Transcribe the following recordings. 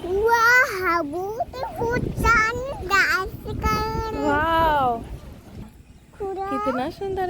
Wow, beautiful sun, that's color. Wow Kura. कितना सुंदर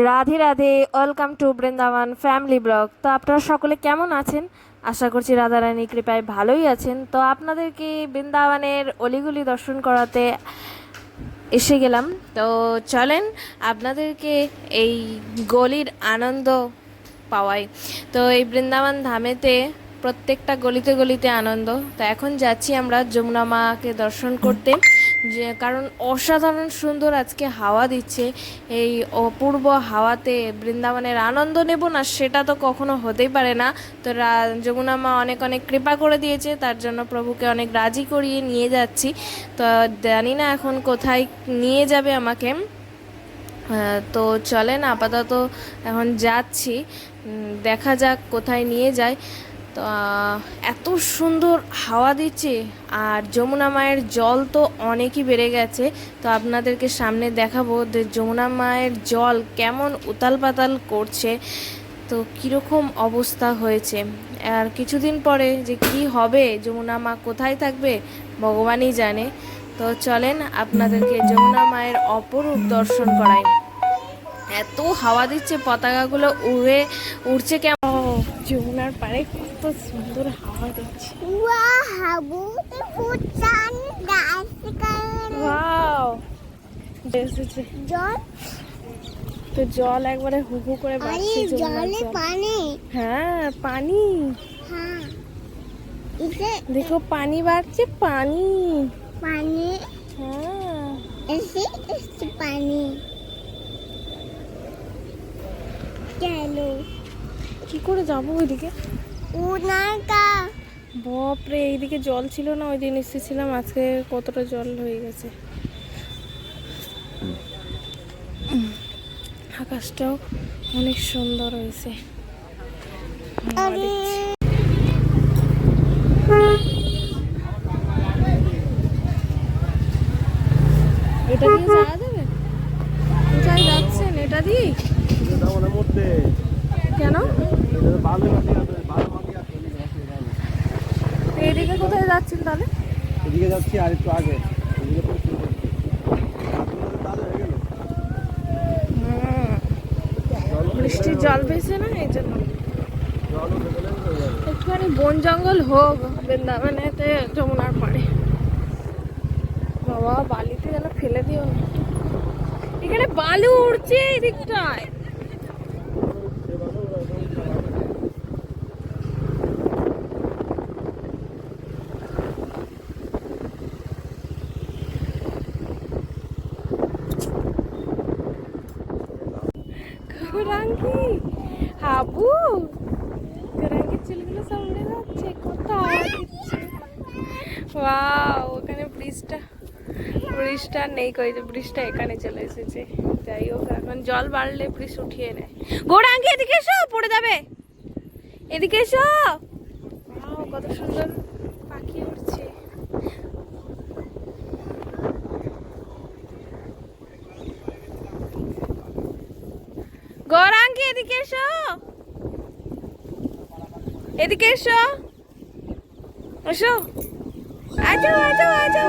Radhe Radhe welcome to Vrindavan family blog তো আপনারা সকলে কেমন আছেন আশা করছি রাধারানী কৃপায় ভালোই আছেন তো আপনাদেরকে বৃন্দাবনের অলিগুলি দর্শন করাতে এসে গেলাম তো চলেন আপনাদেরকে এই গলির আনন্দ পাওয়াই। তো এই বৃন্দাবন ধামেতে প্রত্যেকটা গলিতে গলিতে আনন্দ। তো এখন যাচ্ছি আমরা যমুনা মাকে দর্শন করতে। যে, কারণ অসাধারণ সুন্দর আজকে হাওয়া দিচ্ছে। এই অপূর্ব হাওয়াতে বৃন্দাবনের আনন্দ নেব না, সেটা তো কখনো হতেই পারে না। তো যমুনা মা অনেক অনেক কৃপা করে দিয়েছে, তার জন্য প্রভুকে অনেক রাজি করিয়ে নিয়ে যাচ্ছি। তো জানি না এখন কোথায় নিয়ে যাবে আমাকে। তো চলেন আপাতত এখন যাচ্ছি। দেখা যাক কোথায় নিয়ে যায়। তো এত সুন্দর হাওয়া দিচ্ছে আর যমুনা মায়ের জল তো অনেকই বেড়ে গেছে। তো আপনাদেরকে সামনে দেখাবো যে যমুনা মায়ের জল কেমন উতাল পাতাল করছে, তো কীরকম অবস্থা হয়েছে। আর কিছুদিন পরে যে কি হবে, যমুনা মা কোথায় থাকবে ভগবানই জানে। তো চলেন আপনাদেরকে যমুনা মায়ের অপরূপ দর্শন করাই। এত হাওয়া দিচ্ছে পতাকাগুলো উড়ে উড়ছে কেমন? যমুনার পাড়ে কত সুন্দর হাওয়া দিচ্ছে। তো জল একবারে হু হু করে জলে পানি। হ্যাঁ পানি। হ্যাঁ। দেখো পানি বাড়ছে পানি। পানি। হ্যাঁ। পানি। চলো কি করে যাব ওইদিকে? বাপরে এইদিকে জল ছিল না ওই দিন এসেছিলাম আজকে কতটা জল হয়ে গেছে। আকাশটাও অনেক সুন্দর হয়েছে আরে এটা দিয়ে যাওয়া যাবে কোথায় যাচ্ছেন এটা দিয়ে বৃন্দাবনের মধ্যে কেন এটা তো বালু মাটি আছে বালু মাটি আছে এদিকে আছে, বালু। এইদিকে কোথায় যাচ্ছেন তাহলে? এদিকে যাচ্ছি আর একটু আগে। বৃষ্টির জল পেয়েছে না এই জন্য। একটুখানি বন জঙ্গল হোক বৃন্দাবনেতে যমুনার পাড়ে। বাবা বালিতে যেন ফেলে দিও। না এখানে বালু উড়ছে এই হাবু? গৌরাঙ্গির চুলগুলো সব উড়ে যাচ্ছে হাওয়া ওয়াও ব্রিজটা ব্রিজটা নেই কই যে ব্রিজটা এখানে চলে এসেছে। যাই হোক, এখন জল বাড়লে ব্রিজ উঠিয়ে নেয়। গৌরাঙ্গি এদিকে এসো, পড়ে যাবে। এদিকে এসো। কত সুন্দর পাখি উঠছে গৌরাঙ্গি এদিকে এসো। এদিকে এসো। এসো। আজো আজো আজো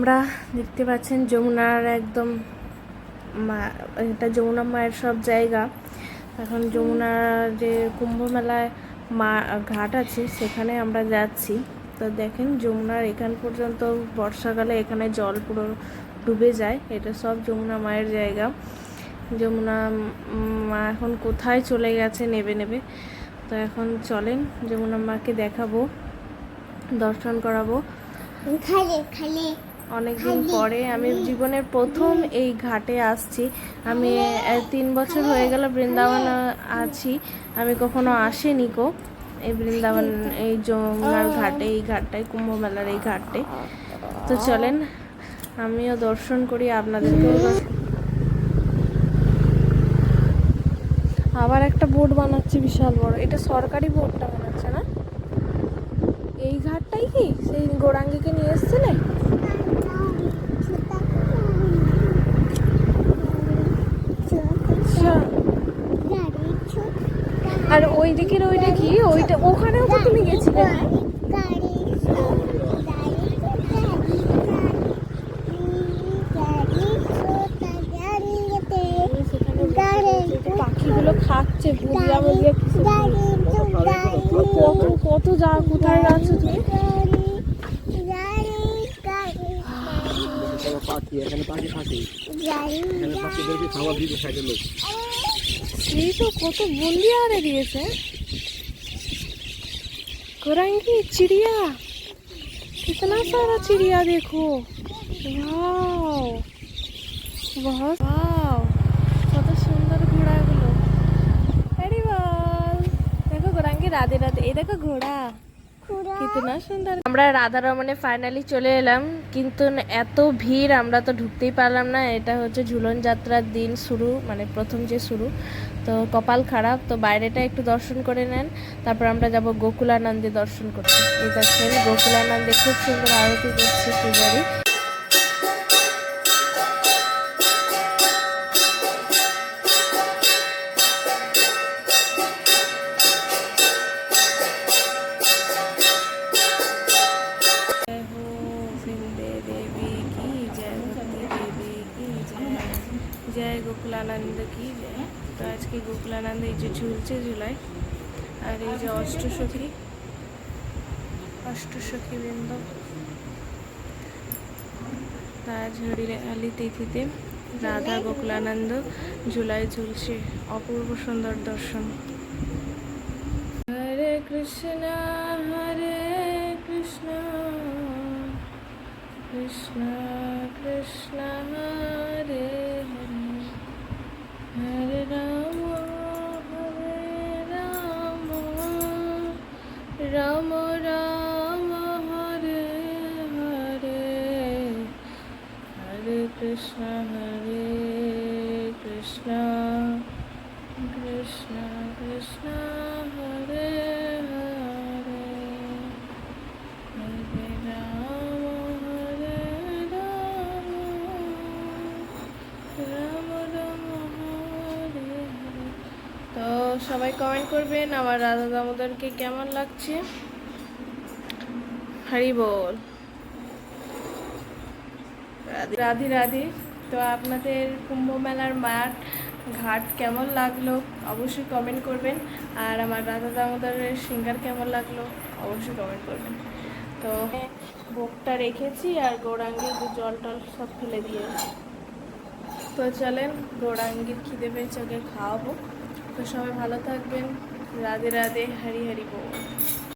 আমরা দেখতে পাচ্ছেন যমুনার একদম মা- এটা যমুনা মায়ের সব জায়গা। এখন যমুনার যে কুম্ভ মেলায় মা, ঘাট আছে, সেখানে আমরা যাচ্ছি। তো দেখেন যমুনার এখান পর্যন্ত বর্ষাকালে এখানে জল পুরো ডুবে যায়। এটা সব যমুনা মায়ের জায়গা। যমুনা মা এখন কোথায় চলে গেছে নেবে নেবে। তো এখন চলেন যমুনা মাকে দেখাবো, দর্শন করাবো। খালে খালে। অনেকদিন পরে আমি জীবনের প্রথম এই ঘাটে আসছি। আমি তিন বছর হয়ে গেল বৃন্দাবন আছি। আমি কখনো আসিনি কো এই বৃন্দাবন, এই যমুনার ঘাটে, এই ঘাটটায় কুম্ভ মেলার এই ঘাটে। তো চলেন, আমিও দর্শন করি আপনাদেরকেও। আবার একটা বোর্ড বানাচ্ছে, বিশাল বড়। এটা সরকারি বোর্ডটা বানাচ্ছে না? এই ঘাটটাই কি? সেই গোরাঙ্গিকে নিয়ে এসছিলে? আর ওই দিকের ওইটা কি? ওইটা ওখানেও তো তুমি গেছিলে? পাখিগুলো খাচ্ছে বুঝলা বুঝলা কত কত যা, কোথায় যাচ্ছ তুমি? পাখি, এখানে পাখি থাকে এখানে পাখিদেরকে খাবার দিতে থাকে লোক। সেই তো কত বন্দিয়ারে দিয়েছে कोरंगी चिड़िया कितना सारा चिड़िया देखो वाओ बहुत वाओ কত সুন্দর ঘোড়াগুলো আরে বল দেখো গোরাঙ্গি রাধে রাধে এই দেখো ঘোড়া কিতনা সুন্দর। আমরা রাধারমণে ফাইনালি চলে এলাম, কিন্তু এত ভিড় আমরা তো ঢুকতেই পারলাম না। এটা হচ্ছে ঝুলন যাত্রার দিন শুরু মানে প্রথম যে শুরু। তো কপাল খারাপ, তো বাইরেটা একটু দর্শন করে নেন। তারপর আমরা যাব গোকুলানন্দে দর্শন করতে। এই দেখছেন গোকুলানন্দে খুব সুন্দর আরতি করছে পূজারি। আজকে এই যে ঝুলছে ঝুলায় আর এই যে অষ্টসখী অষ্টসখী বৃন্দ তাজ হরিলে আলি তিথিতে রাধা গোকুলানন্দ ঝুলায় ঝুলছে অপূর্ব সুন্দর দর্শন। হরে কৃষ্ণ হরে কৃষ্ণ কৃষ্ণ কৃষ্ণ, হরে হরে। হরে রাম কৃষ্ণ হরে কৃষ্ণ কৃষ্ণ কৃষ্ণ হরে তো সবাই কমেন্ট করবেন, আমার রাধা দামোদরকে কেমন লাগছে? হরি বল। রাধে রাধে। তো আপনাদের কুম্ভ মেলার মাঠ, ঘাট কেমন লাগল? অবশ্যই কমেন্ট করবেন। আর আমার রাধা দামোদরের সিঙ্গার কেমন লাগল? অবশ্যই কমেন্ট করবেন। তো ভোগটা রেখেছি আর গৌরাঙ্গের জল টল সব ফেলে দিয়েছি তো চলেন, গৌরাঙ্গীর খিদে পেয়েছে, ওকে খাওয়াবো। তো সবাই ভালো থাকবেন। রাধে রাধে, হারি হারি বল।